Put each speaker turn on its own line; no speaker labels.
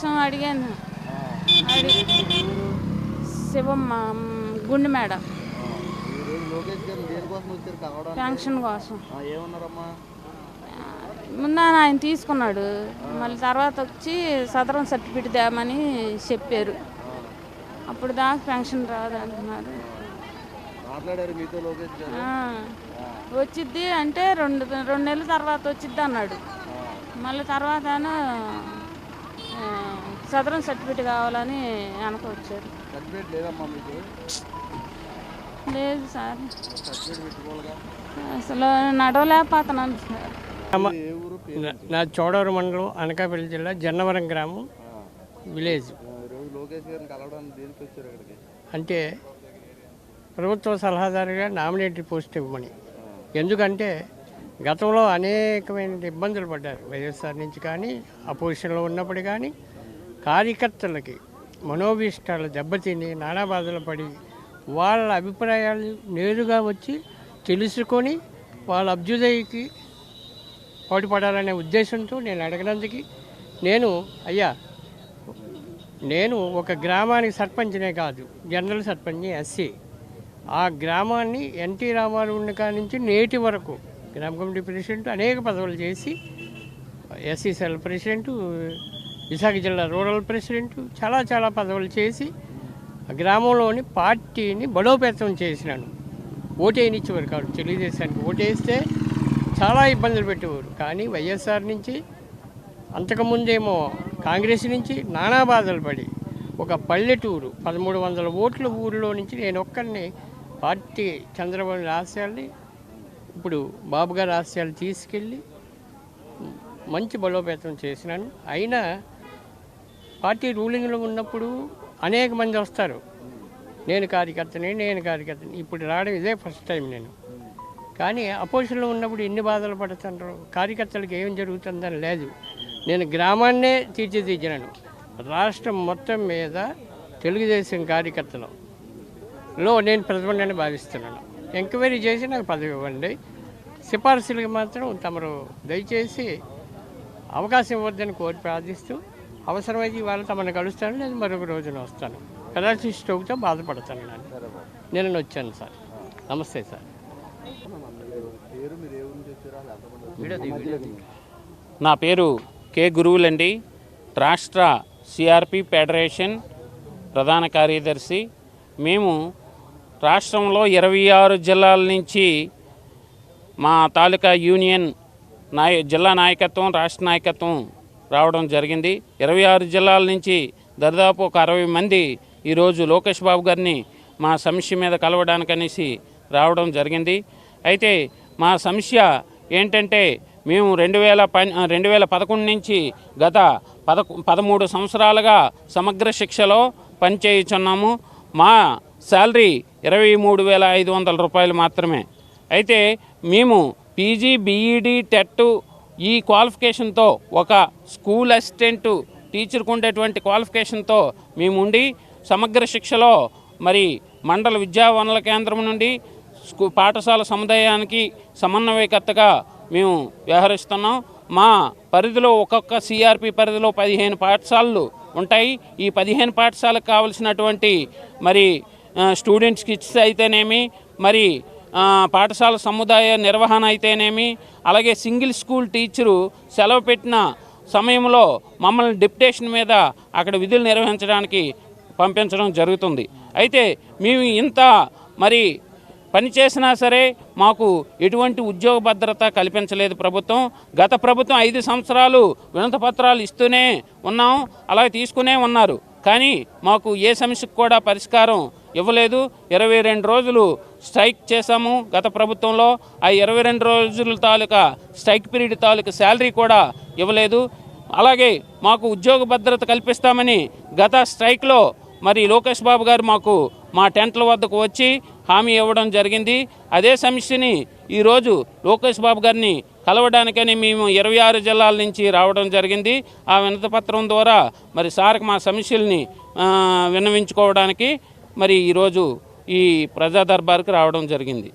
అడిగాను. అడిగి శివమ్మ గుండె మేడ. పెన్షన్ కోసం. ముందు ఆయన తీసుకున్నాడు. మళ్ళీ తర్వాత వచ్చి సదరం సర్టిఫికేట్ తేమని చెప్పారు. అప్పుడు దాకా పెన్షన్ రాదు అంటున్నారు. వచ్చిద్ది అంటే రెండు రెండు నెలల తర్వాత వచ్చిద్ది అన్నాడు. మళ్ళీ తర్వాత సదరం సర్టిఫికేట్ కావాలని వెనక వచ్చారు
సర్టిఫికేట్ లేదమ్మా మీకు?
లేదు సార్. అసలు నడవలేకపోతున్నాను సార్.
నా- చోడవరం మండలం అనకాపల్లి జిల్లా జన్నవరం గ్రామం విలేజ్. అంటే ప్రభుత్వ సలహాదారుగా నామినేటెడ్ పోస్ట్ ఇవ్వమని. ఎందుకంటే గతంలో అనేకమైన ఇబ్బందులు పడ్డారు. వైఎస్ఆర్ నుంచి కానీ అపోజిషన్లో ఉన్నప్పుడు కానీ కార్యకర్తలకి మనోభీష్టాలు దెబ్బతిని నానా బాధలు పడి వాళ్ళ అభిప్రాయాలు నేరుగా వచ్చి తెలుసుకొని వాళ్ళ అభ్యుదయకి పాటుపడాలనే ఉద్దేశంతో నేను అడగనందుకు నేను అయ్యా నేను ఒక గ్రామానికి సర్పంచ్నే కాదు జనరల్ సర్పంచ్ ఎస్సీ. ఆ గ్రామాన్ని ఎన్టీ రామారావు ఉన్న కాడి నుంచి నేటి వరకు గ్రామ కమిటీ ప్రెసిడెంట్ అనేక పదవులు చేసి ఎస్సీ సెల్ విశాఖ జిల్లా రూరల్ ప్రెసిడెంట్ చాలా చాలా పదవులు చేసి గ్రామంలోని పార్టీని బలోపేతం చేసినాను ఓటేయనిచ్చేవారు కాదు. తెలుగుదేశానికి ఓటేస్తే చాలా ఇబ్బందులు పెట్టేవారు. కానీ వైఎస్ఆర్ నుంచి అంతకుముందేమో కాంగ్రెస్ నుంచి నానా బాధలు పడి ఒక పల్లెటూరు పదమూడు వందల ఓట్ల ఊరిలో నుంచి నేను ఒక్కరిని పార్టీ చంద్రబాబు ఆశయాల్ని ఇప్పుడు బాబుగారి ఆశయాలు తీసుకెళ్ళి మంచి బలోపేతం చేసినాను. అయినా పార్టీ రూలింగ్లో ఉన్నప్పుడు అనేక మంది వస్తారు. నేను కార్యకర్తని నేను కార్యకర్తని. ఇప్పుడు రావడం ఇదే ఫస్ట్ టైం నేను. కానీ అపోజిషన్లో ఉన్నప్పుడు ఎన్ని బాధలు పడుతుంటారు కార్యకర్తలకు ఏం జరుగుతుందని లేదు. నేను గ్రామాన్నే తీర్చిదిద్దినాను. రాష్ట్రం మొత్తం మీద తెలుగుదేశం కార్యకర్తలలో నేను ప్రతిభని భావిస్తున్నాను. ఎంక్వైరీ చేసి నాకు పదవి ఇవ్వండి. సిఫార్సులకు మాత్రం తమరు దయచేసి అవకాశం ఇవ్వద్దని కోరి ప్రార్థిస్తూ అవసరమైతే ఇవాళ తమను కలుస్తాను లేదు మరొక రోజున వస్తాను. పెదాల్సి స్ట్రోక్తో బాధపడతాను నేను. నేను వచ్చాను సార్. నమస్తే సార్.
నా పేరు కే గురువులండి. రాష్ట్ర సిఆర్పి ఫెడరేషన్ ప్రధాన కార్యదర్శి. మేము రాష్ట్రంలో ఇరవై ఆరు జిల్లాల నుంచి మా తాలూకా యూనియన్ నాయ జిల్లా నాయకత్వం రాష్ట్ర నాయకత్వం రావడం జరిగింది. ఇరవై ఆరు జిల్లాల నుంచి దాదాపు ఒక అరవై మంది ఈరోజు లోకేష్ బాబు గారిని మా సమస్య మీద కలవడానికనేసి రావడం జరిగింది. అయితే మా సమస్య ఏంటంటే మేము రెండు వేల పన్ రెండు వేల పదకొండు నుంచి గత పదకొ పదమూడు సంవత్సరాలుగా సమగ్ర శిక్షలో పనిచేయుచున్నాము. మా శాలరీ ఇరవై మూడు వేల ఐదు వందల రూపాయలు మాత్రమే. అయితే మేము పీజీ బీఈడి టెట్ ఈ క్వాలిఫికేషన్తో ఒక స్కూల్ అసిస్టెంట్ టీచర్కు ఉండేటువంటి క్వాలిఫికేషన్తో మేము ఉండి సమగ్ర శిక్షలో మరి మండల విద్యా వనరుల కేంద్రం నుండి స్కూ పాఠశాల సముదాయానికి సమన్వయకర్తగా మేము వ్యవహరిస్తున్నాం. మా పరిధిలో ఒక్కొక్క సిఆర్పి పరిధిలో పదిహేను పాఠశాలలు ఉంటాయి. ఈ పదిహేను పాఠశాలకు కావలసినటువంటి మరి స్టూడెంట్స్ కిట్స్ అయితేనేమి మరి పాఠశాల సముదాయ నిర్వహణ అయితేనేమి అలాగే సింగిల్ స్కూల్ టీచరు సెలవు పెట్టిన సమయంలో మమ్మల్ని డిప్యుటేషన్ మీద అక్కడ విధులు నిర్వహించడానికి పంపించడం జరుగుతుంది. అయితే మేము ఇంత మరి పని చేసినా సరే మాకు ఎటువంటి ఉద్యోగ భద్రత కల్పించలేదు ప్రభుత్వం. గత ప్రభుత్వం ఐదు సంవత్సరాలు వినత పత్రాలు ఇస్తూనే ఉన్నాం అలా తీసుకునే ఉన్నారు. కానీ మాకు ఏ సమస్యకు కూడా పరిష్కారం ఇవ్వలేదు. ఇరవై రెండు రోజులు స్ట్రైక్ చేశాము గత ప్రభుత్వంలో. ఆ ఇరవై రెండు రోజుల తాలూకా స్ట్రైక్ పీరియడ్ తాలూకా శాలరీ కూడా ఇవ్వలేదు. అలాగే మాకు ఉద్యోగ భద్రత కల్పిస్తామని గత స్ట్రైక్లో మరి లోకేష్ బాబు గారు మాకు మా టెంట్ల వద్దకు వచ్చి హామీ ఇవ్వడం జరిగింది. అదే సమస్యని ఈరోజు లోకేష్ బాబు గారిని కలవడానికని మేము ఇరవై ఆరు జిల్లాల నుంచి రావడం జరిగింది. ఆ వినతపత్రం ద్వారా మరి సార్కి మా సమస్యల్ని విన్నవించుకోవడానికి మరి ఈరోజు ఈ ప్రజా దర్బార్కి రావడం జరిగింది.